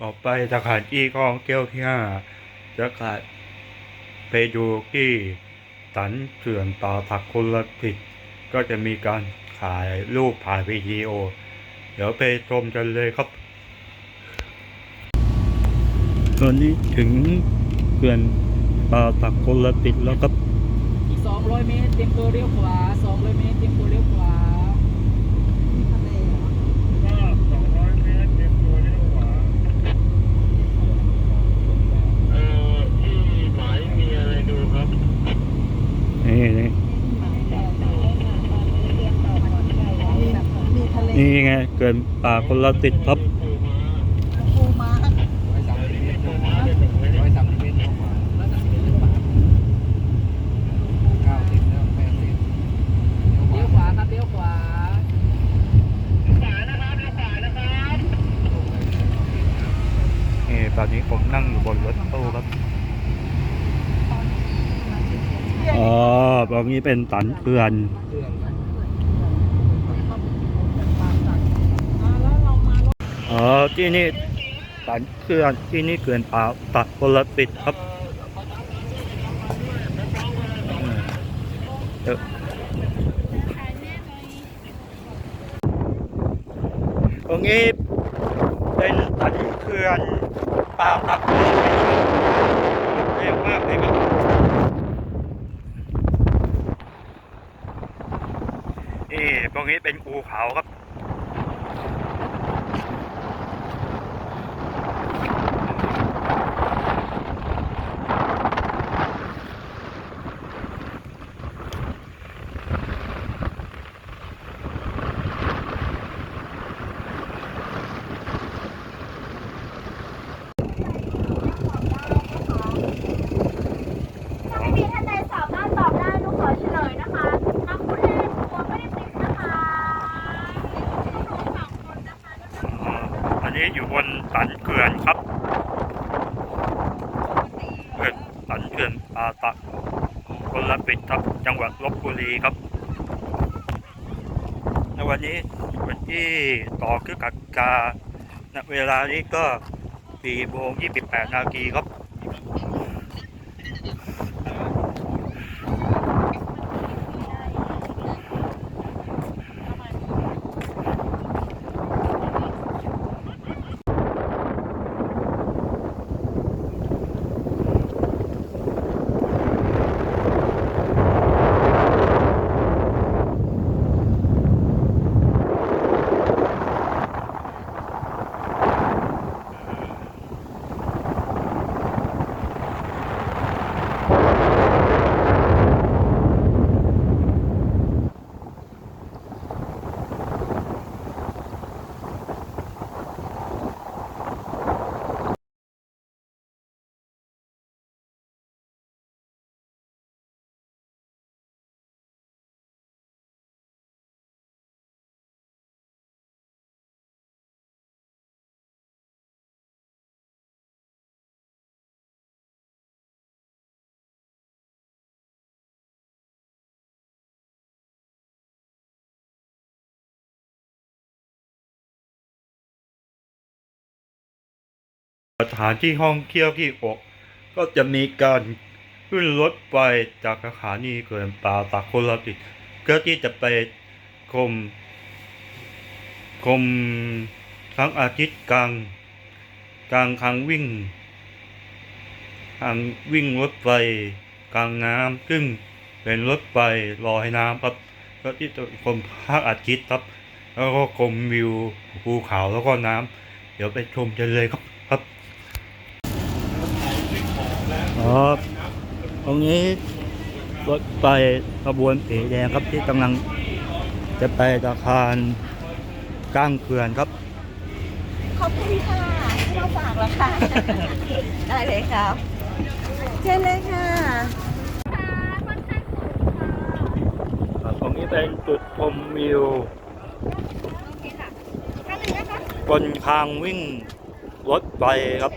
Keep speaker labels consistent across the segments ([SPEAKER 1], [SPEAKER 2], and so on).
[SPEAKER 1] ต่อไปสถานที่ท่องเที่ยวที่ห้าจะขาดไปดูที่สันเขื่อนป่าผักคนละผิด ก็จะมีการถ่ายรูปถ่ายวิดีโอ เดี๋ยวไปชมกันเลยครับ ตอนนี้ถึงเขื่อนป่าผักคนละติดแล้วครับ
[SPEAKER 2] อีก 200 เมตรเตรียมตัวเลี้ยวขวา 200 เมตรเตรียมตัวเลี้ยวขวา
[SPEAKER 3] เอ่อที่หมายมีอะไรดูครับ
[SPEAKER 1] นี่นี่
[SPEAKER 4] มีทะเล
[SPEAKER 1] นี่ไง เขื่อนป่าคนละติดครับ
[SPEAKER 4] ปูม้า
[SPEAKER 2] เลี้ยวขวาครับเลี้ยวขวา
[SPEAKER 1] นี่ตอนนี้ผมนั่งอยู่บนรถตู้ครับอ๋อตรงนี้เป็นสันเขื่อน
[SPEAKER 4] อ่าแล้วเรามารถ
[SPEAKER 1] อ๋อที่นี่สันเขื่อนที่นี่เขื่อนป่าตัดคนละติดครับเออตรงนี้เป็นสันเขื่อนป่าตัดคนละติดเรียกมากเลยครับนี่ตรงนี้เป็นภูเขาครับ
[SPEAKER 5] ถ้าไม่มีท่านใดสามารถตอบได้ลูกขอเฉลยนะคะนักผู้เล่นตัวไม่ได้ติดนะคะสองคนนะคะ
[SPEAKER 1] อ่าอันนี้อยู่บนสันเขื่อนครับเขื่อนสันเขื่อนปาตะคนละปิดครับจังหวัดลบบุรีครับในวันนี้วันที่ต่อคือกักกาณเวลานี้ก็4โมง28 นาทีครับ สถานที่ท่องเที่ยวที่อกก็จะมีการขึ้นรถไฟจากสถานีเขื่อนป่าตากคนละติดเพื่อที่จะไปชมชมทั้งอาทิตย์กลางกลางทางวิ่ง ทางวิ่งรถไฟกลางน้ำซึ่งเป็นรถไฟลอยน้ำครับเพื่อที่จะชมพระอาทิตย์ครับ แล้วก็ชมวิวภูเขาแล้วก็น้ำเดี๋ยวไปชมกันเลยครับ ครับอ๋อตรงนี้รถไฟขบวนสีแดงครับที่กำลังจะไปอาคารกลางเขื่อนครับ
[SPEAKER 4] ขอบคุณค่ะที่เราฝากแล้วค่ะ ได้เลยครับ เชิญเลยค่ะ
[SPEAKER 1] ตรงนี้เป็นจุดชมวิวบนทางวิ่งรถไฟครับ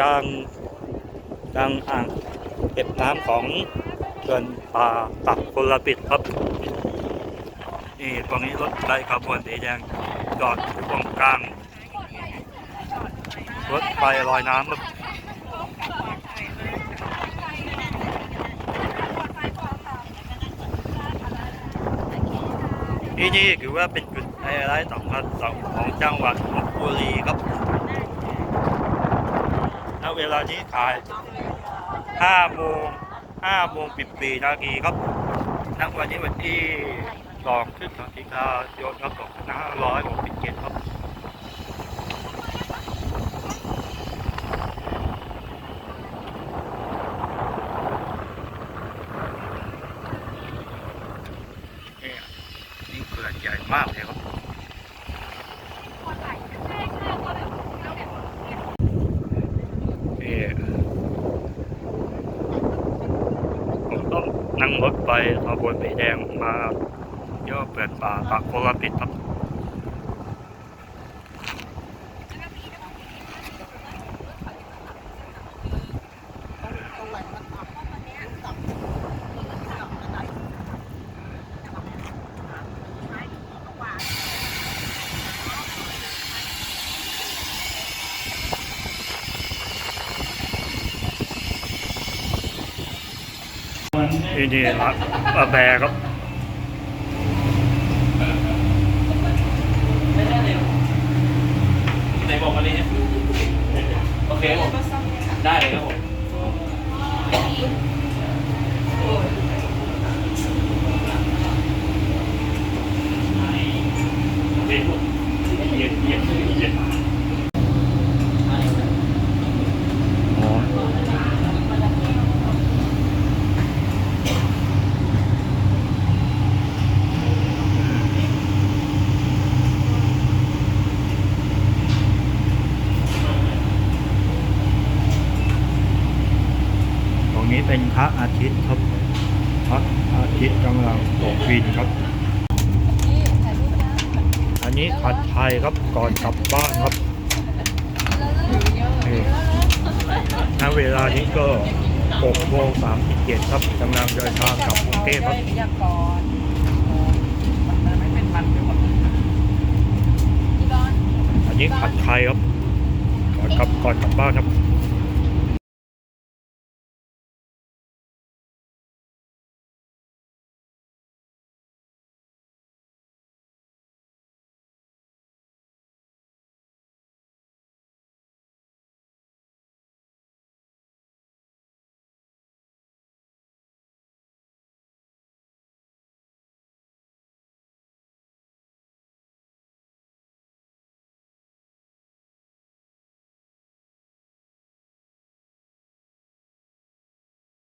[SPEAKER 1] กลาง กลางอ่างเก็บน้ำของเขื่อนป่าตักพลปิดครับนี่ตรงนี้รถไฟขบวนสีแดงจอดอยู่ตรงกลางรถไฟลอยน้ำครับที่นี่ถือว่าเป็นจุดไฮไลท์สำคัญของจังหวัดลบบุรีครับ ณเวลานี้ขาย5โมง5โมง14นาทีครับณวันนี้วันที่2พฤศจิกายนครับ2567ครับนี่นี่เขื่อนใหญ่มากเลยครับนี่ผมต้อง นั่งรถไปขบวนสีแดงมาเยี่ยวเปิดป่าตะโคลปิดครับ นี่นี่ร้านกาแฟครับ
[SPEAKER 2] ไหนบอกมาเลยเนี่ยโอเคผมได้เลยครับผม
[SPEAKER 1] นี้เป็นพระอาทิตย์ครับพระอาทิตย์กำลังตกดินครับ อันนี้ผัดไทยครับก่อนกลับบ้านครับนี่ณเวลานี้ก็6โมง37ครับกำลังเดินทางกลับกรุงเทพครับอันนี้ผัดไทยครับก่อนกลับก่อนกลับบ้านครับ